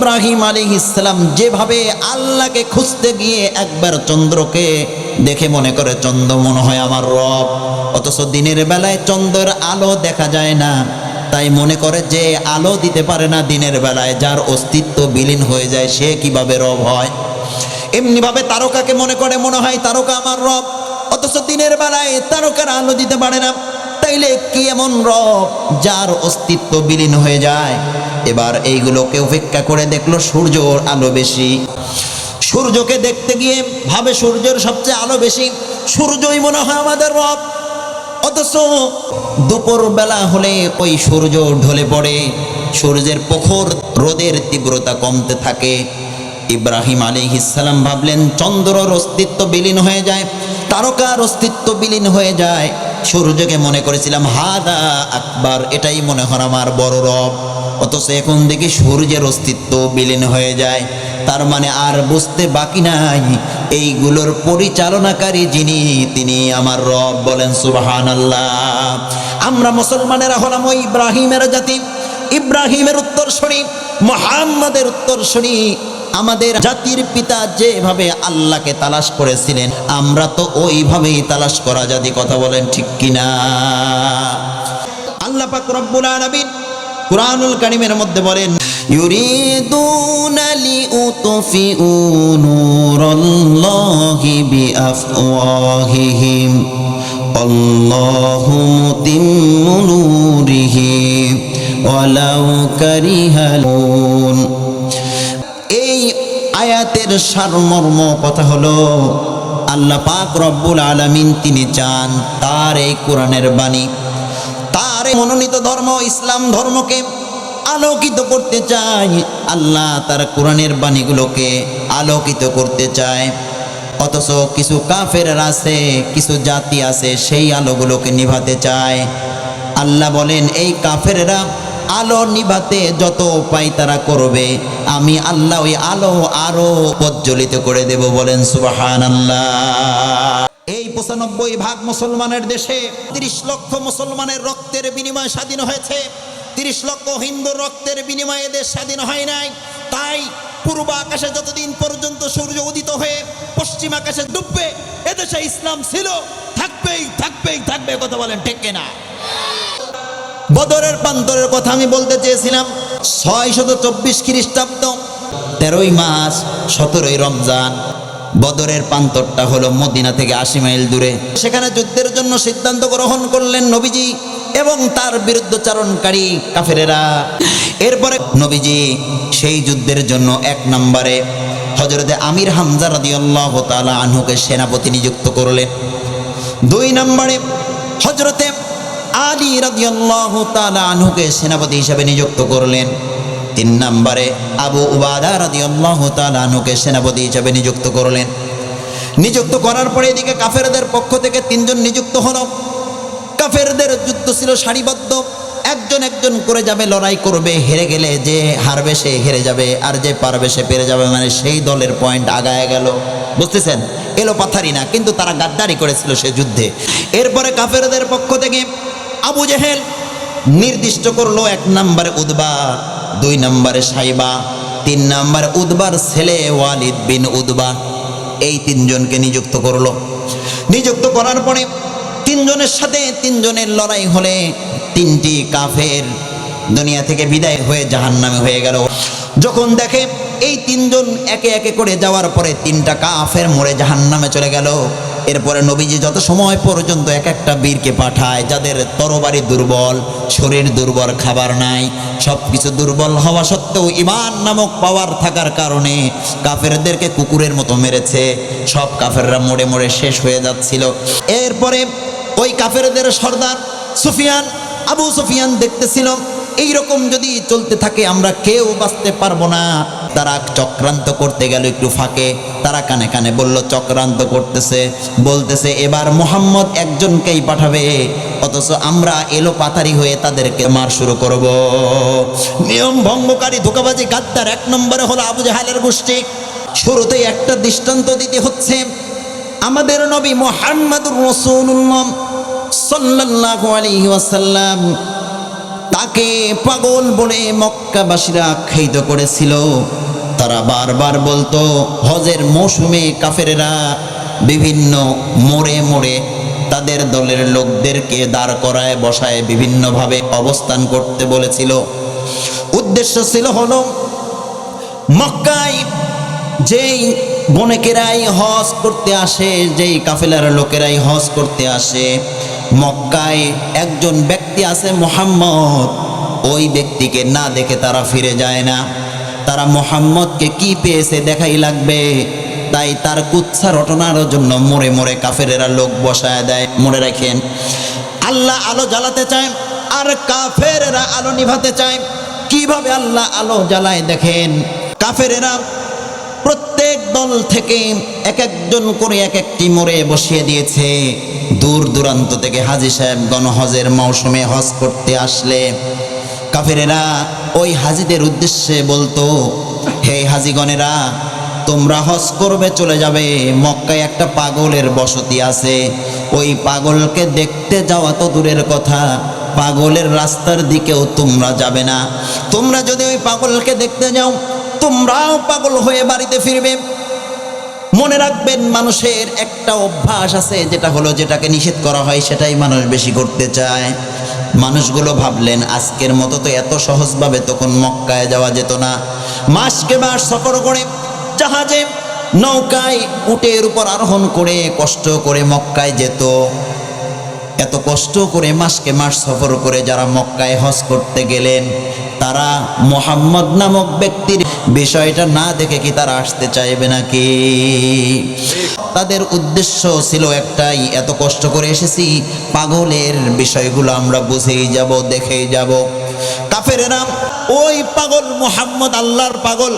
ইব্রাহিম আলী ইসলাম যেভাবে আল্লাহকে খুঁজতে গিয়ে একবার চন্দ্রকে দেখে মনে করে, চন্দ্র মনে হয় আমার রব। অথচ দিনের বেলায় চন্দ্রের আলো দেখা যায় না। তাই মনে করে যে আলো দিতে পারে না দিনের বেলায়, যার অস্তিত্ব বিলীন হয়ে যায়, সে কীভাবে রব হয়? এমনিভাবে তারকাকে মনে করে, মনে হয় তারকা আমার রব। অথচ দিনের বেলায় তারকার আলো দিতে পারে না। তাইলে কি এমন রব যার অস্তিত্ব বিলীন হয়ে যায়? এবার এইগুলোকে উপেক্ষা করে দেখল সূর্যর আলো বেশি। সূর্যকে দেখতে গিয়ে ভাবে সূর্যের সবচেয়ে আলো বেশি। সূর্যই মনে হয় আমাদের রব। অথচ দুপুর বেলা হলে ওই সূর্য ঢলে পড়ে। সূর্যের প্রখর রোদের তীব্রতা কমতে থাকে। ইব্রাহিম আলী ইসালাম ভাবলেন, চন্দ্রর অস্তিত্ব বিলীন হয়ে যায়, তারকার অস্তিত্ব বিলীন হয়ে যায়। সূর্যকে মনে করেছিলাম, হাদা আকবার, এটাই মনে হয় আমার বড় রব। অথচ এখন দেখি সূর্যের অস্তিত্ব বিলীন হয়ে যায়। তার মানে আর বুঝতে বাকি নাই। এইগুলোর পরিচালনাকারী যিনি, তিনি আমার রব বলেন সুবাহান আল্লাহ আমরা মুসলমানেরা হলাম ওই ইব্রাহিমের জাতি। ইব্রাহিমের উত্তরসূরি, মোহাম্মদের উত্তরসূরি। আমাদের জাতির পিতা যেভাবে আল্লাহকে তালাশ করেছিলেন, আমরা তো ওইভাবেই তালাশ করা জাতি কথা বলেন ঠিক কিনা? আল্লাহ পাক রব্বুল আলামিন কুরআনুল কারীমের মধ্যে বলেন এই আয়াতের সারমর্ম কথা হলো, আল্লাহ পাক রব্বুল আলামিন তিনি চান তার এই কোরআনের বাণী এই মনোনীত ধর্ম, ইসলাম ধর্মকে আলোকিত করতে চায়। আল্লাহ তার কোরআনের বাণীগুলোকে আলোকিত করতে চায়। অথচ কিছু কাফের আছে, কিছু জাতি আছে, সেই আলোগুলোকে নিভাতে চায়। আল্লাহ বলেন, এই কাফেরেরা আলো নিভাতে যত উপায় তারা করবে, আমি আল্লাহ ওই আলো আরও প্রজ্বলিত করে দেব। বলেন সুবাহান আল্লাহ পঁচানব্বই ভাগ মুসলমানের দেশে তিরিশ লক্ষ মুসলমানের রক্তের বিনিময়ে স্বাধীন হয়েছে। তিরিশ লক্ষ হিন্দুর রক্তের বিনিময়ে দেশ স্বাধীন হয় নাই। তাই পূর্ব আকাশে যতদিন পর্যন্ত সূর্য উদিত হয়ে পশ্চিম আকাশে ডুববে, এদেশে ইসলাম ছিল। থাকবেই থাকবেই, থাকবে কথা বলেন ঠিক না বদরের প্রান্তরের কথা আমি বলতে চেয়েছিলাম ছয় শত চব্বিশ খ্রিস্টাব্দ, তেরোই মাস সতেরোই রমজান। বদরের প্রান্তরটা হলো মদিনা থেকে আশি মাইল দূরে। সেখানে যুদ্ধের জন্য সিদ্ধান্ত গ্রহণ করলেন নবীজি এবং তার বিরুদ্ধচারণকারী কাফেরেরা। এরপরে নবীজি সেই যুদ্ধের জন্য এক নম্বরে হজরতে আমির হামজা রাদিয়াল্লাহু তাআলা আনহুকে সেনাপতি নিযুক্ত করলেন। দুই নম্বরে হজরতে আলী রাদিয়াল্লাহু তাআলা আনহুকে সেনাপতি হিসেবে নিযুক্ত করলেন। তিন নম্বরে আবু উবাদা রাদিয়াল্লাহু তাআলা আনহুকে সেনাপতি হিসেবে নিযুক্ত করলেন। নিযুক্ত করার পরে এদিকে কাফেরদের পক্ষ থেকে তিনজন নিযুক্ত হলো। কাফেরদের যুদ্ধ ছিল সারিবদ্ধ। একজন একজন করে যাবে, লড়াই করবে, হেরে গেলে যে হারবে সে হেরে যাবে, আর যে পারবে সে পেরে যাবে। মানে সেই দলের পয়েন্ট আগায় গেল। বুঝতেছেন? এলো পাথারি না, কিন্তু তারা গাদ্দারি করেছিল সে যুদ্ধে। এরপরে কাফেরদের পক্ষ থেকে আবু জেহেল নির্দিষ্ট করল এক নম্বরে উদ্বা। দুই নম্বরে সাইবা, তিন নম্বর উদ্বার ছেলে ওয়ালিদ বিন উদ্বা। এই তিনজনকে নিযুক্ত করল। নিযুক্ত করার পরে তিনজনের সাথে তিনজনের লড়াই হলে তিনটি কাফের দুনিয়া থেকে বিদায় হয়ে জাহান্নামে হয়ে গেল। যখন দেখে এই তিনজন একে একে করে যাওয়ার পরে তিনটা কাফের মরে জাহান্নামে চলে গেল। এরপরে নবীজি যত সময় পর্যন্ত এক একটা বীরকে পাঠায়, যাদের তরবারি দুর্বল, শরীর দুর্বল, খাবার নাই সব কিছু দুর্বল হওয়া সত্ত্বেও ইমান নামক পাওয়ার থাকার কারণে কাফেরদেরকে কুকুরের মতো মেরেছে। সব কাফেররা মরে মরে শেষ হয়ে যাচ্ছিল। এরপরে ওই কাফেরদের সর্দার সুফিয়ান, আবু সুফিয়ান দেখতেছিল এই রকম যদি চলতে থাকে, আমরা কেউ বাঁচতে পারব না। তারা চক্রান্ত করতে গেল একটু ফাঁকে। তারা কানে কানে বলল, চক্রান্ত করতেছে। বলতেছে, এবার মোহাম্মদ একজনকেই পাঠাবে, অথচ আমরা এলো পাতারি হয়ে তাদেরকে মার শুরু করব। নিয়ম ভঙ্গকারী ধোকাবাজি গাদ্দার এক নম্বরে হলো আবু জাহালের গোষ্ঠী। শুরুতেই একটা দৃষ্টান্ত দিতে হচ্ছে। আমাদের নবী মোহাম্মদুর রসুল্লাহ সাল্লাল্লাহু আলাইহি ওয়াসাল্লাম তাকে পাগল বলে মক্কাবাসীরা আখ্যায়িত করেছিল। তারা বারবার বলতো, হজের মৌসুমে কাফেরেরা বিভিন্ন মোড়ে মোড়ে তাদের দলের লোকদেরকে দাঁড় করায়, বসায়, বিভিন্নভাবে অবস্থান করতে বলেছিল। উদ্দেশ্য ছিল হলো, মক্কায় যেই বনেকেরাই হজ করতে আসে, যেই কাফেলার লোকেরাই হজ করতে আসে মক্কায় একজন ব্যক্তি আছে মোহাম্মদ। ওই ব্যক্তিকে না দেখে তারা ফিরে যায় না। তারা মোহাম্মদকে কি পেয়েছে দেখাই লাগবে। তাই তার কুৎসা রটনার জন্য মোড়ে মোড়ে কাফেরেরা লোক বসায় দেয়। মনে রাখেন, আল্লাহ আলো জ্বালাতে চায় আর কাফেরেরা আলো নিভাতে চায়। কীভাবে আল্লাহ আলো জ্বালায় দেখেন? কাফেরেরা প্রত্যেক দল থেকে এক একজন করে এক একটি মোড়ে বসিয়ে দিয়েছে। দূর দূরান্ত থেকে হাজি সাহেব গণহজের মৌসুমে হজ করতে আসলে। কাফেরেরা ওই হাজিদের উদ্দেশ্যে বলতো, হে হাজিগণেরা, তোমরা হজ করবে, চলে যাবে। মক্কায় একটা পাগলের বসতি আছে। ওই পাগলকে দেখতে যাওয়া তো দূরের কথা। পাগলের রাস্তার দিকেও তোমরা যাবে না। তোমরা যদি ওই পাগলকে দেখতে যাও, তোমরাও পাগল হয়ে বাড়িতে ফিরবে। মনে রাখবেন, মানুষের একটা অভ্যাস আছে যেটা হলো যেটাকে নিষেধ করা হয়, সেটাই মানুষ বেশি করতে চায়। মানুষগুলো ভাবলেন, আজকের মতো তো এত সহজভাবে তখন মক্কায় যাওয়া যেত না। মাসকে মাস সফর করে, জাহাজে নৌকায় উটের উপর আরোহণ করে, কষ্ট করে মক্কায় যেত। এত কষ্ট করে মাসকে মাস সফর করে যারা মক্কায় হজ করতে গেলেন তারা মোহাম্মদ নামক ব্যক্তির বিষয়টা না দেখে কি তারা আসতে চাইবে নাকি? তাদের উদ্দেশ্য ছিল একটাই, এত কষ্ট করে এসেছি, পাগলের বিষয়গুলো আমরা বুঝেই যাব, দেখেই যাব। কাফের নাম ওই পাগল মোহাম্মদ, আল্লাহর পাগল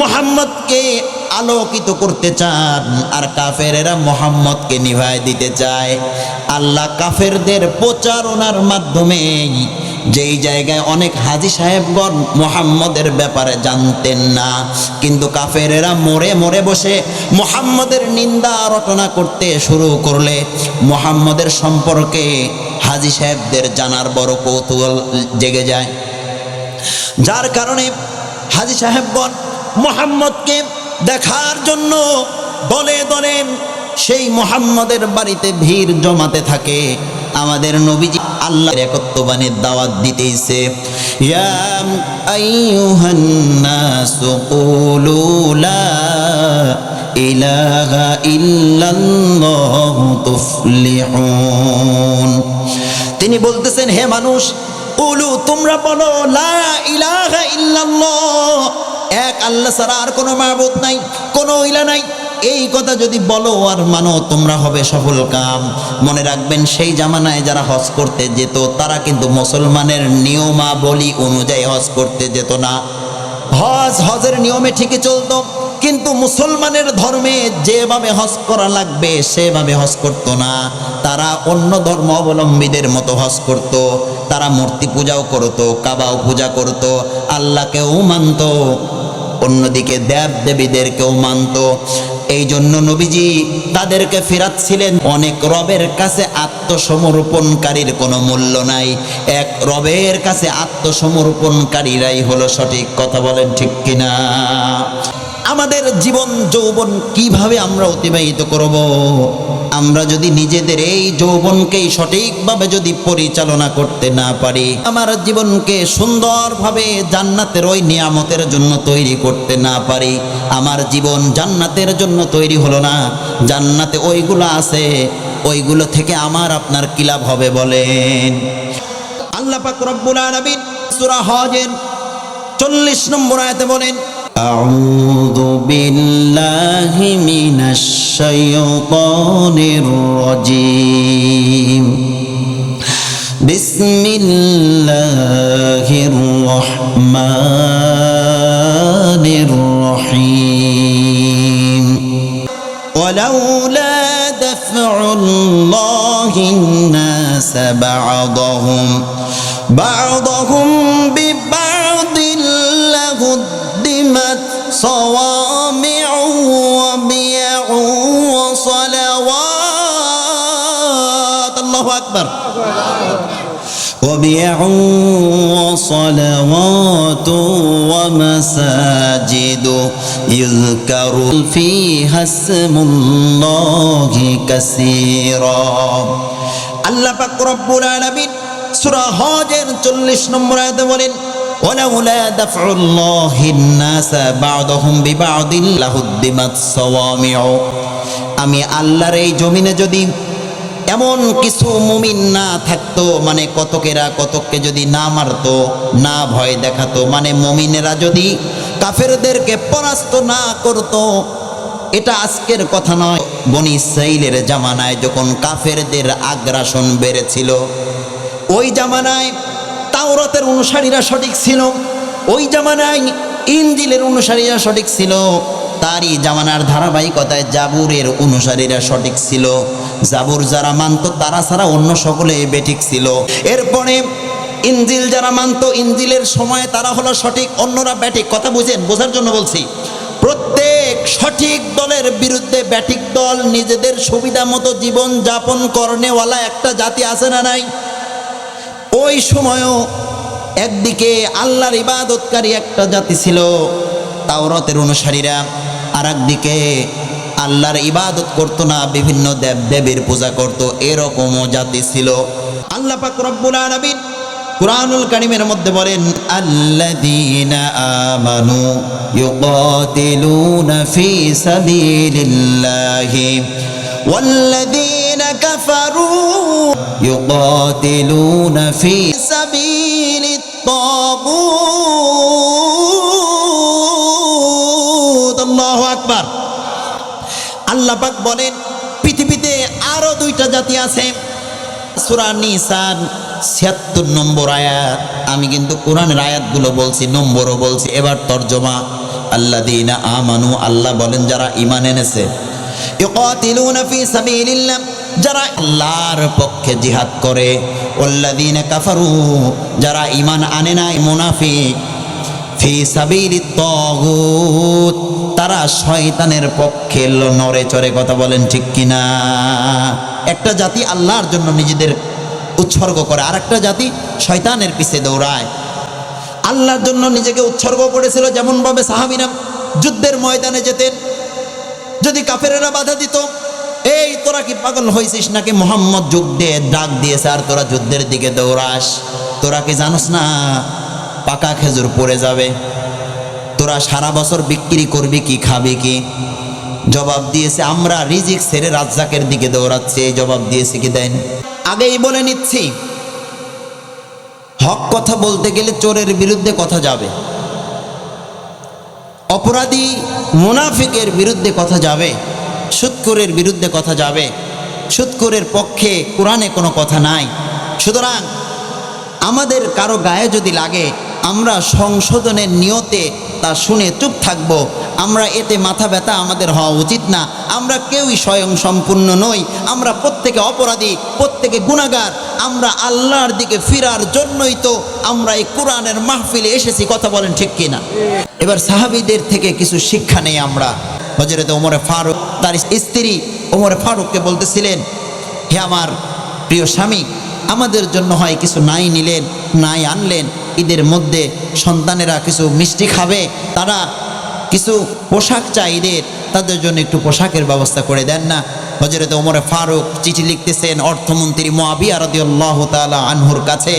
মোহাম্মদকে আলোকিত করতে চান, আর কাফেরেরা মোহাম্মদকে নিভায় দিতে চায়। আল্লাহ কাফেরদের প্রচারণার মাধ্যমে যেই জায়গায় অনেক হাজি সাহেবগণ মোহাম্মদের ব্যাপারে জানতেন না, কিন্তু কাফেরেরা মরে মরে বসে মোহাম্মদের নিন্দা রটনা করতে শুরু করলে মোহাম্মদের সম্পর্কে হাজি সাহেবদের জানার বড় কৌতূহল জেগে যায়। যার কারণে হাজি সাহেবগণ মোহাম্মদকে দেখার জন্য দলে দলে সেই মোহাম্মদের বাড়িতে ভিড় জমাতে থাকে। আমাদের নবীজি আল্লাহর একত্ববাণীর দাওয়াত দিতেইছে। ইয়া কুলু লা তিনি বলতেছেন, হে মানুষ উলু তোমরা বলো, লা ইলাহা ইল্লাল্লাহ। এক, আল্লাহ ছাড়া আর কোনো মাবুদ নাই, কোনো ইলা নাই। এই কথা যদি বলো আর মানো, তোমরা হবে সফল কাম। মনে রাখবেন, সেই জামানায় যারা হজ করতে যেত, তারা কিন্তু মুসলমানের নিয়মাবলী অনুযায়ী হজ করতে যেত না। হজ, হজের নিয়মে ঠিকই চলতো, কিন্তু মুসলমানের ধর্মে যেভাবে হজ করা লাগবে, সেভাবে হজ করত না। তারা অন্য ধর্ম অবলম্বীদের মতো হজ করত। তারা মূর্তি পূজাও করত, কাবাও পূজা করত। আল্লাহকেও মানত। অন্যদিকে দেব দেবীদেরকেও মানত। এই জন্য নবীজি তাদেরকে ফেরাচ্ছিলেন। অনেক রবের কাছে আত্মসমর্পণকারীর কোনো মূল্য নাই। এক রবের কাছে আত্মসমর্পণকারীরাই হলো সঠিক কথা বলেন ঠিক কিনা? আমাদের জীবন যৌবন কীভাবে আমরা অতিবাহিত করব? আমরা যদি নিজেদের এই যৌবনকেই সঠিকভাবে যদি পরিচালনা করতে না পারি, আমার জীবনকে সুন্দরভাবে জান্নাতের ওই নিয়ামতের জন্য তৈরি করতে না পারি, আমার জীবন জান্নাতের জন্য তৈরি হলো না। জান্নাতে ওইগুলো আছে, ওইগুলো থেকে আমার আপনার কি লাভ হবে বলেন। আল্লাহ পাক রব্বুল আলামিন সূরা হজের 40 নম্বর আয়াতে বলেন أعوذ بالله من الشيطان الرجيم. بسم الله الرحمن الرحيم. ولولا دفع الله الناس بعضهم بعضهم ببعض لهدمت صوامع وبيع وصلوات الله أكبر وبيع وصلوات ومساجد يذكر فيها اسم الله كثيرا আল্লাহ পাক রব্বুল আলামিন সূরা হজের 40 নম্বর আয়াতে বলেন ولولا دفع الله الناس بعضهم ببعض لهدمت صوامع আমি আল্লাহর এই জমিনে যদি এমন কিছু মুমিন না থাকতো মানে কতকেরা কতককে যদি না মারতো না ভয় দেখাতো মানে মুমিনেরা যদি কাফেরদেরকে পরাস্ত না করতো এটা আজকের কথা নয় বনি ইসরাইলের জামানায় যখন কাফেরদের আগ্রাসন বেড়েছিল ওই জামানায় তাওরাতের অনুসারীরা সঠিক ছিল, ওই জামানায় ইঞ্জিলের অনুসারীরা সঠিক ছিল, তারই জামানার ধারাবাহিকতায় জাবুরের অনুসারীরা সঠিক ছিল। জাবুর যারা মানত, তারা ছাড়া অন্য সকলে বেঠিক ছিল। এরপরে ইঞ্জিল যারা মানত ইঞ্জিলের সময় তারা হলো সঠিক, অন্যরা ব্যাটিক কথা বুঝেন, বোঝার জন্য বলছি, প্রত্যেক সঠিক দলের বিরুদ্ধে ব্যাটিক দল নিজেদের সুবিধা মতো জীবন যাপন করনেওয়ালা একটা জাতি আছে না নাই? ওই সময়ও একদিকে আল্লাহর ইবাদতকারী একটা জাতি ছিল তাওরতের অনুসারীরা আর একদিকে আল্লাহর ইবাদত করতো না, বিভিন্ন দেব দেবীর পূজা করত, এরকমও জাতি ছিল। আল্লাহ পাক রব্বুল আলামিন কুরআনুল কারীমের মধ্যে বলেন, আল্লাযীনা আমানু ইউকাতিলুনা ফি সাবিলিল্লাহি। والذين كفروا يقاتلون في سبيل الطاغوت الله أكبر আল্লাহ পাক বলেন পৃথিবীতে আরো দুইটা জাতি আছে সূরা নিসান 76 নম্বর আয়াত আমি কিন্তু কোরআনের আয়াতগুলো বলছি নম্বরও বলছি এবার তর্জমা আল্লাযীনা আমানু আল্লাহ বলেন যারা ঈমান এনেছে ইউকাতিলুনা ফি সাবিলিল্লাহ যারা আল্লাহর পক্ষে জিহাদ করে, ওয়াল্লাযীনা কাফারু, যারা ঈমান আনে নাই, মুনাফিক, ফি সাবিলি তাগুত তারা শয়তানের পক্ষে নড়ে চড়ে কথা বলেন ঠিক কিনা? একটা জাতি আল্লাহর জন্য নিজেদের উৎসর্গ করে আর একটা জাতি শয়তানের পিছে দৌড়ায়। আল্লাহর জন্য নিজেকে উৎসর্গ করেছিল যেমনভাবে সাহাবিরা যুদ্ধের ময়দানে যেতেন যদি কাফেরেরা বাধা দিত, এই, তোরা কি পাগল হয়েছিস নাকি? মোহাম্মদ যুগ দিয়ে ডাক দিয়েছে আর তোরা যুদ্ধের দিকে দৌড়াস। তোরা কি জানোস না, পাকা খেজুর পড়ে যাবে। তোরা সারা বছর বিক্রি করবি কি, খাবি কি? জবাব দিয়েছে, আমরা রিজিক ছেড়ে রাজ্জাকের দিকে দৌড়াচ্ছি। এই জবাব দিয়েছে কি দেন? আগেই বলে নিচ্ছি, হক কথা বলতে গেলে চোরের বিরুদ্ধে কথা যাবে। অপরাধী মুনাফিকের বিরুদ্ধে কথা যাবে সুৎকুরের বিরুদ্ধে কথা যাবে সুৎকুরের পক্ষে কোরআনে কোনো কথা নাই। সুতরাং আমাদের কারও গায়ে যদি লাগে আমরা সংশোধনের নিয়তে তা শুনে চুপ থাকব। আমরা এতে মাথা ব্যথা আমাদের হওয়া উচিত না। আমরা কেউই স্বয়ং সম্পূর্ণ নই। আমরা প্রত্যেকে অপরাধী, প্রত্যেকে গুণাগার। আমরা আল্লাহর দিকে ফিরার জন্যই তো আমরা এই কোরআনের মাহফিলে এসেছি, কথা বলেন ঠিক কিনা? এবার সাহাবিদের থেকে কিছু শিক্ষা নেই আমরা। হজরত ওমরে ফারুক, তার স্ত্রী ওমরে ফারুককে বলতেছিলেন, হে আমার প্রিয় স্বামী আমাদের জন্য হয় কিছু নাই নিলেন, নাই আনলেন। ঈদের মধ্যে সন্তানেরা কিছু মিষ্টি খাবে, তারা কিছু পোশাক চাই ঈদের, তাদের জন্য একটু পোশাকের ব্যবস্থা করে দেন না। হজরত ওমরে ফারুক চিঠি লিখতেছেন অর্থমন্ত্রী মোয়াবিয়া রাদিয়াল্লাহ তাআলা আনহুর কাছে।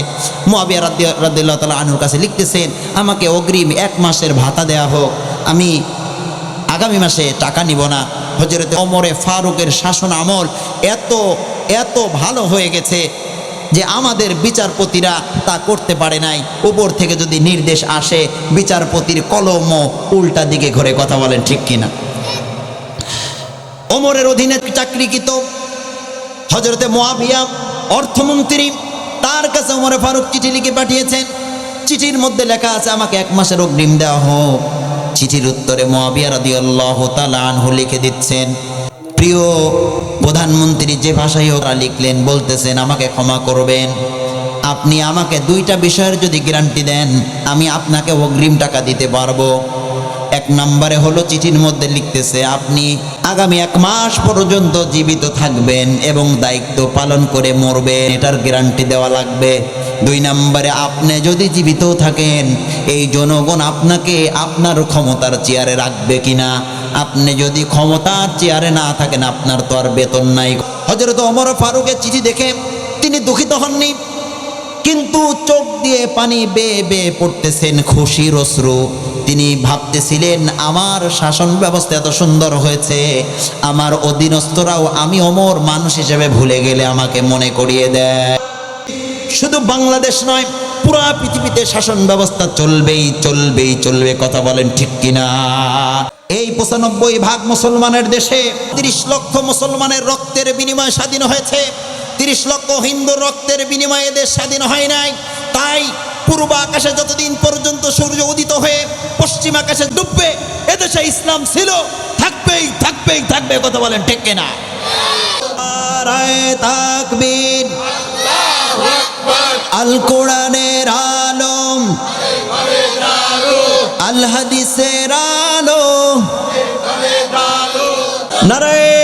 মোয়াবিয়া রাদিয়াল্লাহ তাআলা আনহুর কাছে লিখতেছেন, আমাকে অগ্রিম এক মাসের ভাতা দেয়া হোক, আমি আগামী মাসে টাকা নিব না। হজরতে ওমরে ফারুকের শাসন আমল এত এত ভালো হয়ে গেছে যে আমাদের বিচারপতিরা তা করতে পারে নাই। উপর থেকে যদি নির্দেশ আসে, বিচারপতির কলম উল্টা দিকে ঘুরে, কথা বলেন ঠিক কিনা? ওমরের অধীনে চাকরিকৃত হজরতে মোয়াবিয়া অর্থমন্ত্রী, তার কাছে ওমরে ফারুক চিঠি লিখে পাঠিয়েছেন। চিঠির মধ্যে লেখা আছে, আমাকে এক মাসের অগ্রিম দেওয়া হোক। চিঠির উত্তরে মোয়াবিয়া রাদিয়াল্লাহু তাআলা আনহু লিখে দিচ্ছেন, প্রিয় প্রধানমন্ত্রী যে ভাষায় ওরা লিখলেন, বলতেছেন, আমাকে ক্ষমা করবেন। আপনি আমাকে দুইটা বিষয়ের যদি গ্যারান্টি দেন, আমি আপনাকে অগ্রিম টাকা দিতে পারব। এক নম্বরে হলো চিঠির মধ্যে লিখতেছে, আপনি আগামী এক মাস পর্যন্ত জীবিত থাকবেন এবং দায়িত্ব পালন করে মরবেন। এটার গ্যারান্টি দেওয়া লাগবে। দুই নম্বরে, আপনি যদি জীবিত থাকেন, এই জনগণ আপনাকে আপনার ক্ষমতার চেয়ারে রাখবে কিনা? আপনি যদি ক্ষমতার চেয়ারে না থাকেন, আপনার তো আর বেতন নাই। হজরত অমর ফারুকের চিঠি দেখে তিনি দুঃখিত হননি, কিন্তু চোখ দিয়ে পানি বেয়ে বেয়ে পড়তেছেন খুশির অশ্রু। তিনি ভাবতেছিলেন, আমার শাসন ব্যবস্থা এত সুন্দর হয়েছে, আমার অধীনস্থরাও আমি অমর মানুষ হিসেবে ভুলে গেলে আমাকে মনে করিয়ে দেয়। শুধু বাংলাদেশ নয়, পুরা পৃথিবীতে শাসন ব্যবস্থা চলবেই চলবেই চলবে, কথা বলেন ঠিক কিনা? এই পঁচানব্বই ভাগ মুসলমানের দেশে তিরিশ লক্ষ মুসলমানের রক্তের বিনিময়ে স্বাধীন হয়েছে। তিরিশ লক্ষ হিন্দুর রক্তের বিনিময়ে দেশ স্বাধীন হয় নাই। তাই পূর্ব আকাশে যতদিন পর্যন্ত সূর্য উদিত হয়ে পশ্চিম আকাশে ডুববে, এদেশে ইসলাম ছিল। থাকবেই থাকবেই, থাকবে কথা বলেন ঠিক না আল কোরআনের আলম। আল হাদিসের আলো। নারায়ে